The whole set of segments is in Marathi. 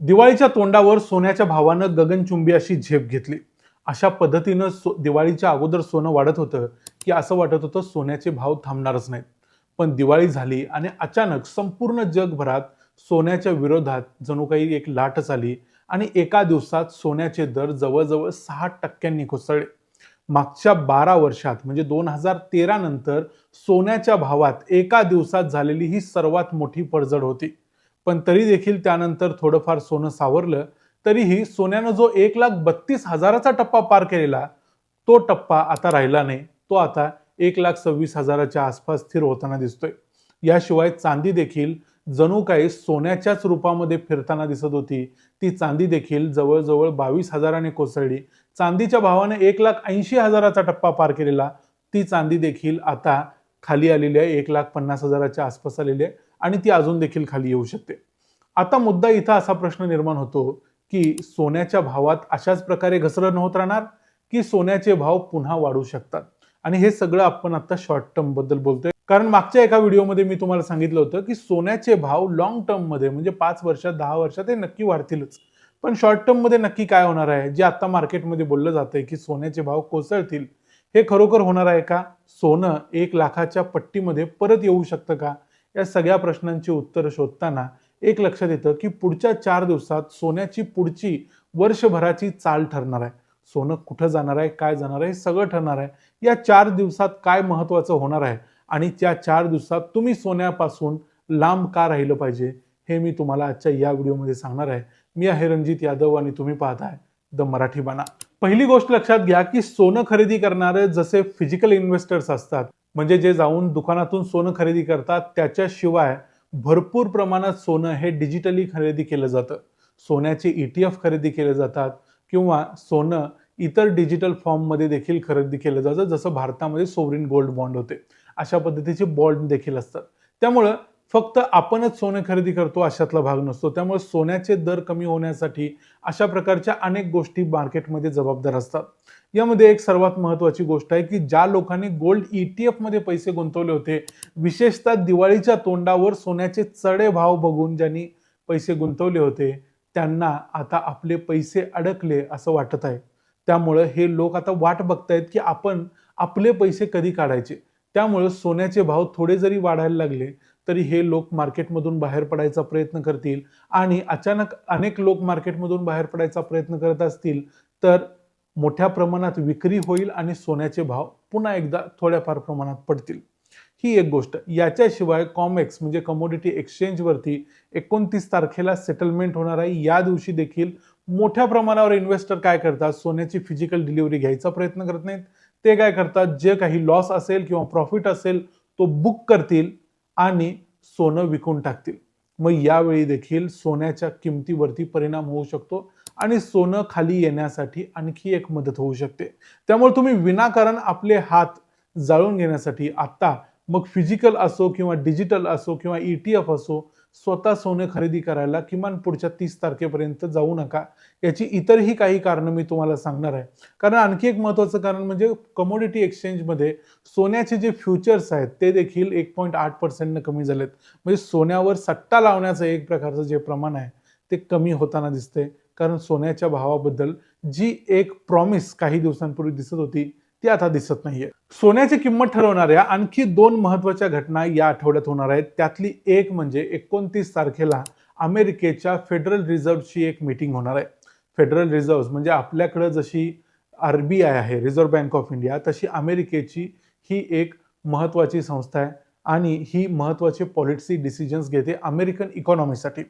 दिवाळीच्या तोंडावर सोन्याच्या भावानं गगनचुंबी अशी झेप घेतली. अशा पद्धतीनं सो दिवाळीच्या अगोदर सोनं वाढत होतं की असं वाटत होतं सोन्याचे भाव थांबणारच नाहीत. पण दिवाळी झाली आणि अचानक संपूर्ण जगभरात सोन्याच्या विरोधात जणू काही एक लाटच आली आणि एका दिवसात सोन्याचे दर जवळजवळ सहा टक्क्यांनी कोसळले. मागच्या बारा वर्षात म्हणजे दोन हजार तेरा नंतर सोन्याच्या भावात एका दिवसात झालेली ही सर्वात मोठी पडझड होती. पण तरी देखील त्यानंतर थोडंफार सोनं सावरलं तरीही सोन्यानं जो एक लाख बत्तीस हजाराचा टप्पा पार केलेला तो टप्पा आता राहिला नाही. तो आता एक लाख सव्वीस हजाराच्या आसपास स्थिर होताना दिसतोय. याशिवाय चांदी देखील जणू काही सोन्याच्याच रूपामध्ये फिरताना दिसत होती. ती चांदी देखील जवळजवळ बावीस हजाराने कोसळली. चांदीच्या भावाने एक लाख ऐंशी हजाराचा टप्पा पार केलेला ती चांदी देखील आता खाली आलेली आहे. एक लाख पन्नास हजाराच्या आसपास आलेली आहे. आणि ती अजून देखील खाली येऊ शकते. आता मुद्दा इथं असा प्रश्न निर्माण होतो की सोन्याच्या भावात अशाच प्रकारे घसरण होत राहणार की सोन्याचे भाव पुन्हा वाढू शकतात? आणि हे सगळं आपण आता शॉर्ट टर्मबद्दल बोलतोय. कारण मागच्या एका व्हिडिओमध्ये मी तुम्हाला सांगितलं होतं की सोन्याचे भाव लॉंग टर्ममध्ये म्हणजे पाच वर्षात दहा वर्षात हे नक्की वाढतीलच. पण शॉर्ट टर्ममध्ये नक्की काय होणार आहे? जे आता मार्केटमध्ये बोललं जातंय की सोन्याचे भाव कोसळतील हे खरोखर होणार आहे का? सोनं एक लाखाच्या पट्टीमध्ये परत येऊ शकतं का? या सगळ्या प्रश्नांची उत्तरं शोधताना एक लक्षात येतं की पुढच्या चार दिवसात सोन्याची पुढची वर्षभराची चाल ठरणार आहे. सोनं कुठं जाणार आहे काय जाणार आहे हे सगळं ठरणार आहे. या चार दिवसात काय महत्त्वाचं होणार आहे? आणि त्या चार दिवसात तुम्ही सोन्यापासून लांब का राहिलं पाहिजे? हे मी तुम्हाला आजच्या या व्हिडिओमध्ये सांगणार आहे. मी आहे रणजित यादव आणि तुम्ही पाहताय द मराठी बाणा. पहिली गोष्ट लक्षात घ्या की सोनं खरेदी करणारे जसे फिजिकल इन्व्हेस्टर्स असतात म्हणजे जे जाऊन दुकानातून सोनं खरेदी करतात त्याच्याशिवाय भरपूर प्रमाणात सोनं हे डिजिटली खरेदी केलं जातं. सोन्याचे ई टी एफ खरेदी केले जातात किंवा सोनं इतर डिजिटल फॉर्ममध्ये देखील खरेदी केलं जातं जसं भारतामध्ये सोवरिन गोल्ड बॉन्ड होते. अशा पद्धतीचे बॉन्ड देखील असतात. त्यामुळं फक्त आपणच सोनं खरेदी करतो अशातला भाग नसतो. त्यामुळे सोन्याचे दर कमी होण्यासाठी अशा प्रकारच्या अनेक गोष्टी मार्केटमध्ये जबाबदार असतात. यामध्ये एक सर्वात महत्त्वाची गोष्ट आहे की ज्या लोकांनी गोल्ड ई टी एफमध्ये पैसे गुंतवले होते विशेषतः दिवाळीच्या तोंडावर सोन्याचे चढे भाव बघून ज्यांनी पैसे गुंतवले होते त्यांना आता आपले पैसे अडकले असं वाटत आहे. त्यामुळं हे लोक आता वाट बघतायत की आपण आपले पैसे कधी काढायचे? त्यामुळं सोन्याचे भाव थोडे जरी वाढायला लागले तरी हे लोक मार्केटमधून बाहेर पडायचा प्रयत्न करतील. आणि अचानक अनेक लोक मार्केटमधून बाहेर पडायचा प्रयत्न करत असतील तर मोठ्या प्रमाणात विक्री होईल आणि सोन्याचे भाव पुन्हा एकदा थोड्याफार प्रमाणात पडतील. ही एक गोष्ट. याच्याशिवाय कॉमेक्स म्हणजे कमोडिटी एक्सचेंजवरती एकोणतीस तारखेला सेटलमेंट होणार आहे. या दिवशी देखील मोठ्या प्रमाणावर इन्व्हेस्टर काय करतात? सोन्याची फिजिकल डिलिव्हरी घ्यायचा प्रयत्न करत नाहीत. ते काय करतात? जे काही लॉस असेल किंवा प्रॉफिट असेल तो बुक करतील आणि सोनं विकून टाकतील. मग यावेळी देखील सोन्याच्या किमतीवरती परिणाम होऊ शकतो आणि सोनं खाली येण्यासाठी आणखी एक मदत होऊ शकते. त्यामुळे तुम्ही विनाकारण आपले हात जाळून घेण्यासाठी आत्ता मग फिजिकल असो किंवा डिजिटल असो किंवा ई टी एफ असो स्वतः सोने खरेदी करायला किमान पुढच्या तीस तारखेपर्यंत जाऊ नका. याची इतरही काही कारणं मी तुम्हाला सांगणार आहे. कारण आणखी एक महत्त्वाचं कारण म्हणजे कमोडिटी एक्सचेंजमध्ये सोन्याचे जे फ्युचर्स आहेत ते देखील एक पॉईंट आठ पर्सेंटनं कमी झालेत. म्हणजे सोन्यावर सट्टा लावण्याचं एक प्रकारचं जे प्रमाण आहे ते कमी होताना दिसते कारण सोन्याच्या भावाबद्दल जी एक प्रॉमिस काही दिवसांपूर्वी दिसत होती ती आता दिसत नाहीये. सोन्याची किंमत ठरवणाऱ्या आणखी दोन महत्त्वाच्या घटना या आठवड्यात होणार आहेत. त्यातली एक म्हणजे एकोणतीस तारखेला अमेरिकेच्या फेडरल रिझर्व्हची एक मीटिंग होणार आहे. फेडरल रिझर्व्ह म्हणजे आपल्याकडं जशी आर बी आय आहे रिझर्व्ह बँक ऑफ इंडिया तशी अमेरिकेची ही एक महत्वाची संस्था आहे आणि ही महत्त्वाचे पॉलिसी डिसिजन्स घेते अमेरिकन इकॉनॉमीसाठी.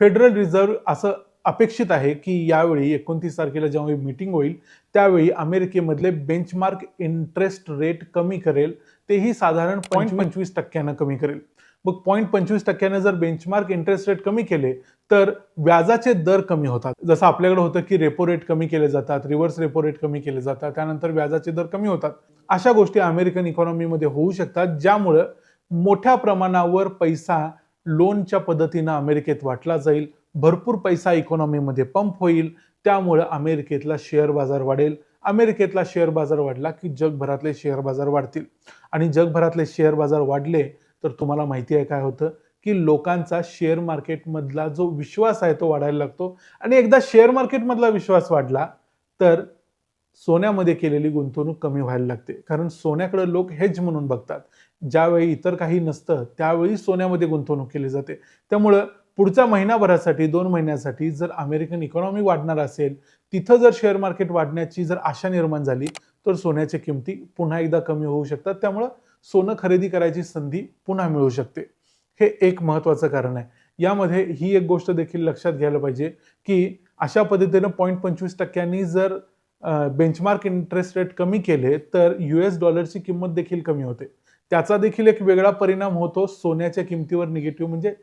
फेडरल रिझर्व्ह असं अपेक्षित आहे की यावेळी एकोणतीस तारखेला जेव्हा मीटिंग होईल त्यावेळी अमेरिकेमधले बेंचमार्क इंटरेस्ट रेट कमी करेल. तेही साधारण पॉईंट पंचवीस टक्क्यानं कमी करेल. मग पॉईंट पंचवीस टक्क्यानं जर बेंचमार्क इंटरेस्ट रेट कमी केले तर व्याजाचे दर कमी होतात. जसं आपल्याकडे होतं की रेपो रेट कमी केले जातात रिव्हर्स रेपो रेट कमी केले जातात त्यानंतर व्याजाचे दर कमी होतात. अशा गोष्टी अमेरिकन इकॉनॉमीमध्ये होऊ शकतात ज्यामुळं मोठ्या प्रमाणावर पैसा लोनच्या पद्धतीनं अमेरिकेत वाटला जाईल. भरपूर पैसा इकॉनॉमीमध्ये पंप होईल. त्यामुळं अमेरिकेतला शेअर बाजार वाढेल. अमेरिकेतला शेअर बाजार वाढला की जगभरातले शेअर बाजार वाढतील. आणि जगभरातले शेअर बाजार वाढले तर तुम्हाला माहिती आहे काय होतं? की लोकांचा शेअर मार्केटमधला जो विश्वास आहे तो वाढायला लागतो. आणि एकदा शेअर मार्केटमधला विश्वास वाढला तर सोन्यामध्ये केलेली गुंतवणूक कमी व्हायला लागते. कारण सोन्याकडे लोक हेज म्हणून बघतात. ज्यावेळी इतर काही नसतं त्यावेळी सोन्यामध्ये गुंतवणूक केली जाते. त्यामुळं पुढच्या महिनाभरासाठी दोन महिन्यासाठी जर अमेरिकन इकॉनॉमी वाढणार असेल तिथं जर शेअर मार्केट वाढण्याची जर आशा निर्माण झाली तर सोन्याच्या किमती पुन्हा एकदा कमी होऊ शकतात. त्यामुळं सोनं खरेदी करायची संधी पुन्हा मिळू शकते. हे एक महत्त्वाचं कारण आहे. यामध्ये ही एक गोष्ट देखील लक्षात घ्यायला पाहिजे की अशा पद्धतीनं पॉईंट पंचवीस टक्क्यांनी जर बेंचमार्क इंटरेस्ट रेट कमी केले तर युएस डॉलरची किंमत देखील कमी होते. त्याचा देखील एक वेगळा परिणाम होतो सोन्याच्या किमतीवर निगेटिव्ह म्हणजे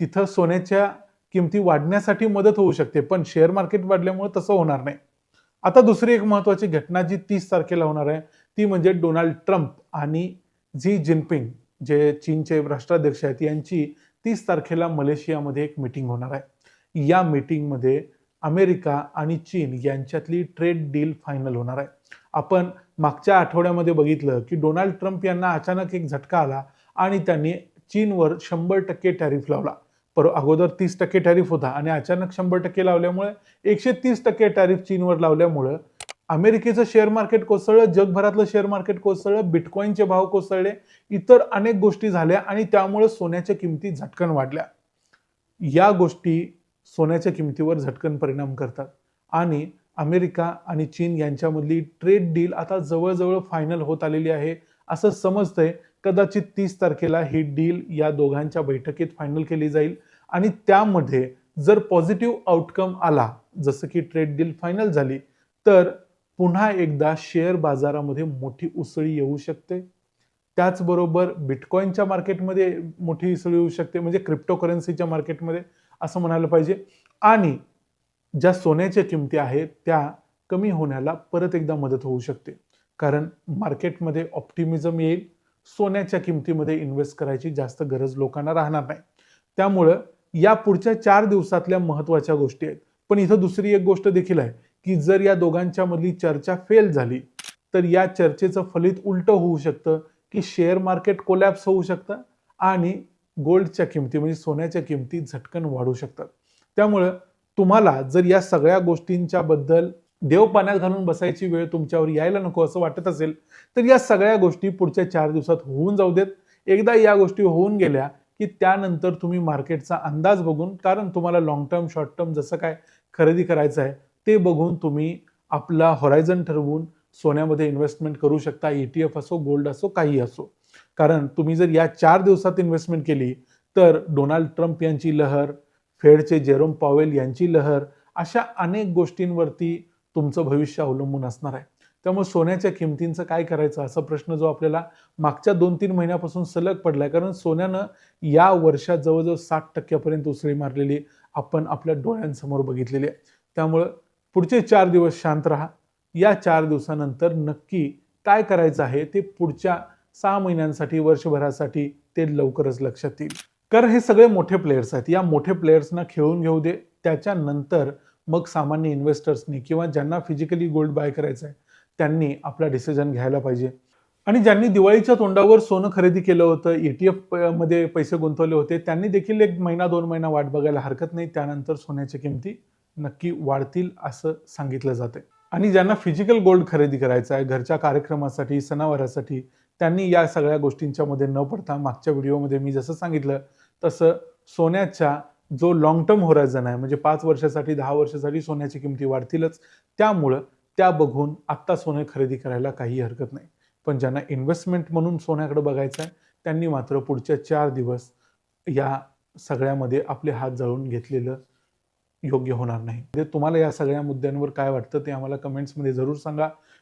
तिथं सोन्याच्या किमती वाढण्यासाठी मदत होऊ शकते पण शेअर मार्केट वाढल्यामुळे तसं होणार नाही. आता दुसरी एक महत्वाची घटना जी तीस तारखेला होणार आहे ती म्हणजे डोनाल्ड ट्रम्प आणि झी जिनपिंग जे चीनचे राष्ट्राध्यक्ष आहेत यांची तीस तारखेला मलेशियामध्ये एक मीटिंग होणार आहे. या मीटिंगमध्ये अमेरिका आणि चीन यांच्यातली ट्रेड डील फायनल होणार आहे. आपण मागच्या आठवड्यामध्ये बघितलं की डोनाल्ड ट्रम्प यांना अचानक एक झटका आला आणि त्यांनी चीनवर शंभर टक्के टॅरिफ लावला. पर अगोदर तीस टक्के टॅरिफ होता आणि अचानक शंभर टक्के लावल्यामुळे एकशे तीस टक्के टॅरिफ चीनवर लावल्यामुळं अमेरिकेचं शेअर मार्केट कोसळलं जगभरातलं शेअर मार्केट कोसळलं बिटकॉईनचे भाव कोसळले इतर अनेक गोष्टी झाल्या आणि त्यामुळे सोन्याच्या किमती झटकन वाढल्या. या गोष्टी सोन्याच्या किमतीवर झटकन परिणाम करतात. आणि अमेरिका आणि चीन यांच्यामधली ट्रेड डील आता जवळजवळ फायनल होत आलेली आहे असं समजतंय. कदाचित तीस तारखेला ही डील या दोघांच्या बैठकीत फायनल केली जाईल. आणि त्यामध्ये जर पॉझिटिव्ह आउटकम आला जसं की ट्रेड डील फायनल झाली तर पुन्हा एकदा शेअर बाजारामध्ये मोठी उसळी येऊ शकते. त्याचबरोबर बिटकॉईनच्या मार्केटमध्ये मोठी उसळी येऊ शकते म्हणजे क्रिप्टोकरन्सीच्या मार्केटमध्ये असं म्हणायला पाहिजे. आणि ज्या सोन्याच्या किमती आहेत त्या कमी होण्याला परत एकदा मदत होऊ शकते. कारण मार्केटमध्ये ऑप्टिमिझम येईल. सोन्याच्या किमतीमध्ये इन्व्हेस्ट करायची जास्त गरज लोकांना राहणार नाही. त्यामुळं या पुढच्या चार दिवसातल्या महत्त्वाच्या गोष्टी आहेत. पण इथं दुसरी एक गोष्ट देखील आहे की जर या दोघांच्या मधली चर्चा फेल झाली तर या चर्चेचं फलित उलट होऊ शकतं की शेअर मार्केट कोलॅप्स होऊ शकतं आणि गोल्डच्या किमती म्हणजे सोन्याच्या किमती झटकन वाढू शकतात. त्यामुळं तुम्हाला जर या सगळ्या गोष्टींच्या बद्दल देव पाण्यात घालून बसायची वेळ तुमच्यावर यायला नको असं वाटत असेल तर या सगळ्या गोष्टी पुढच्या चार दिवसात होऊन जाऊ देत. एकदा या गोष्टी होऊन गेल्या की त्यानंतर तुम्ही मार्केटचा अंदाज बघून कारण तुम्हाला लॉंग टर्म शॉर्ट टर्म जसं काय खरेदी करायचं आहे ते बघून तुम्ही आपला हॉरायझन ठरवून सोन्यामध्ये इन्व्हेस्टमेंट करू शकता ई टी एफ असो गोल्ड असो काही असो. कारण तुम्ही जर या चार दिवसात इन्व्हेस्टमेंट केली तर डोनाल्ड ट्रम्प यांची लहर फेडचे जेरोम पॉवेल यांची लहर अशा अनेक गोष्टींवरती तुमचं भविष्य अवलंबून असणार आहे. त्यामुळे सोन्याच्या किमतींचं काय करायचं असा प्रश्न जो आपल्याला मागच्या दोन तीन महिन्यापासून सलग पडलाय. कारण सोन्यानं या वर्षात जवळजवळ साठ टक्क्यापर्यंत उसळी मारलेली आपण आपल्या डोळ्यांसमोर बघितलेली आहे. त्यामुळं पुढचे चार दिवस शांत राहा. या चार दिवसानंतर नक्की काय करायचं आहे ते पुढच्या सहा महिन्यांसाठी वर्षभरासाठी ते लवकरच लक्षात येईल. कारण हे सगळे मोठे प्लेयर्स आहेत. या मोठे प्लेयर्सना खेळून घेऊ दे. त्याच्यानंतर मग सामान्य इन्व्हेस्टर्सनी किंवा ज्यांना फिजिकली गोल्ड बाय करायचं आहे त्यांनी आपला डिसिजन घ्यायला पाहिजे. आणि ज्यांनी दिवाळीच्या तोंडावर सोनं खरेदी केलं होतं ई टी एफमध्ये पैसे गुंतवले होते त्यांनी देखील एक महिना दोन महिना वाट बघायला हरकत नाही. त्यानंतर सोन्याच्या किमती नक्की वाढतील असं सांगितलं जाते आणि ज्यांना फिजिकल गोल्ड खरेदी करायचं आहे घरच्या कार्यक्रमासाठी सणावारासाठी त्यांनी या सगळ्या गोष्टींच्या मध्ये न पडता मागच्या व्हिडिओमध्ये मी जसं सांगितलं तसं सोन्याच्या जो लॉंग टर्म होरायझन आहे म्हणजे पाच वर्षासाठी दहा वर्षासाठी सोन्याची किमती वाढतीलच. त्यामुळं त्या बघून आत्ता सोने खरेदी करायला काही हरकत नाही. पण ज्यांना इन्व्हेस्टमेंट म्हणून सोन्याकडे बघायचं आहे त्यांनी मात्र पुढच्या चार दिवस या सगळ्यामध्ये आपले हात जळून घेतलेलं योग्य होणार नाही. म्हणजे तुम्हाला या सगळ्या मुद्द्यांवर काय वाटतं ते आम्हाला कमेंट्समध्ये जरूर सांगा.